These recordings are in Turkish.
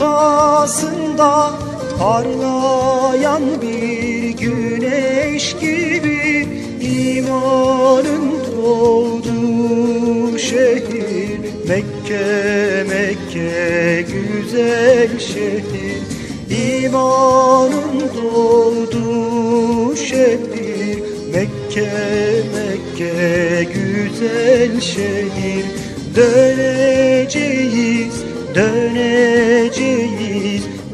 dünyasında parlayan bir güneş gibi imanın doğduğu şehir. Mekke Mekke güzel şehir. İmanın doğduğu şehir. Mekke Mekke güzel şehir. Döneceğiz döneceğiz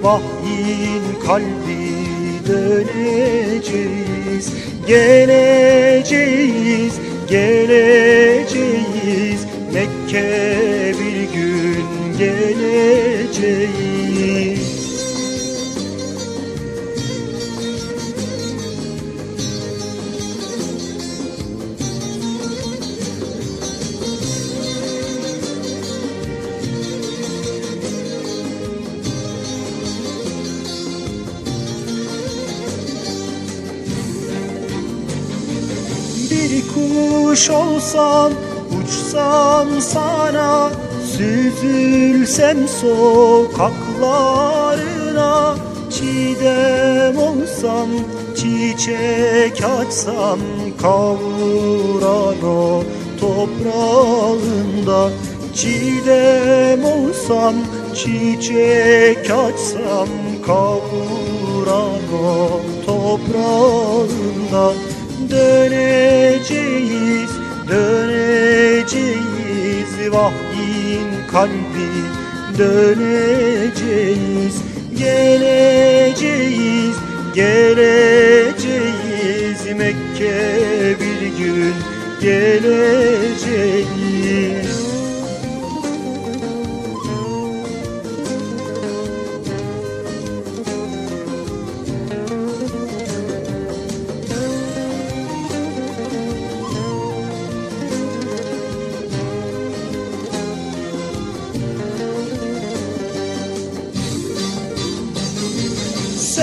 Vahyin kalbi döneceğiz Geleceğiz geleceğiz. Mekke bir gün geleceğiz kuş olsam uçsam sana Süzülsem sokaklarına Çiğdem olsam çiçek açsam Kavuran o toprağında Çiğdem olsam çiçek açsam Kavuran o toprağında Döneceğiz, döneceğiz. Vahyin kalbi döneceğiz. Geleceğiz, geleceğiz. Mekke bir gün geleceğiz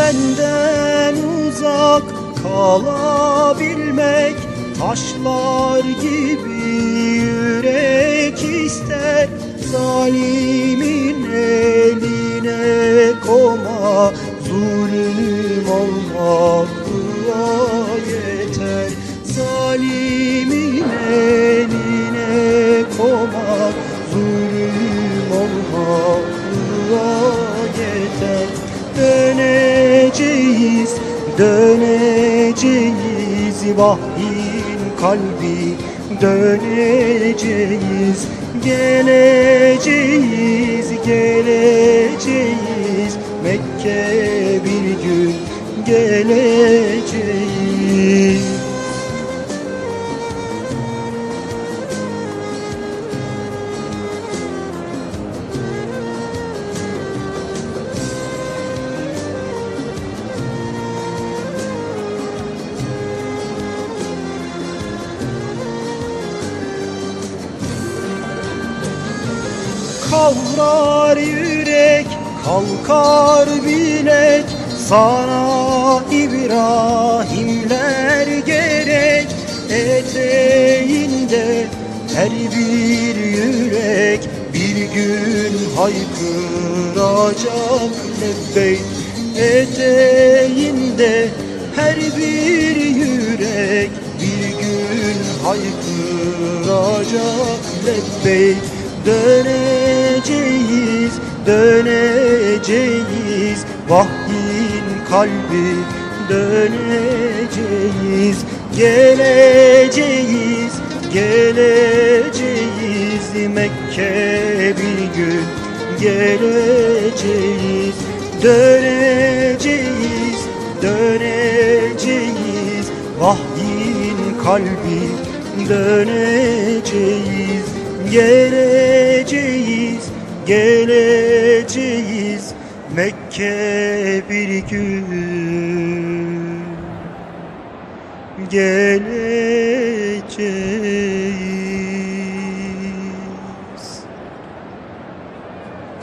Senden uzak kalabilmek Taşlar gibi yürek ister. Zalimin eline koma Zulüm olmakla yeter. Zalimin eline koma Zulüm olmakla yeter Döneceğiz, döneceğiz. Vahyin kalbi döneceğiz Geleceğiz, geleceğiz. Mekke bir gün geleceğiz Kavrar yürek, kalkar bilek. Sana İbrahimler gerek. Eteğinde her bir yürek. Bir gün haykıracak lebbeyk. Eteğinde her bir yürek. Bir gün haykıracak lebbeyk Döneceğiz, döneceğiz. Vahyin kalbi döneceğiz. Geleceğiz, geleceğiz. Mekke bir gün geleceğiz. Döneceğiz, döneceğiz. Vahyin kalbi döneceğiz. Geleceğiz, geleceğiz Mekke bir gün. Geleceğiz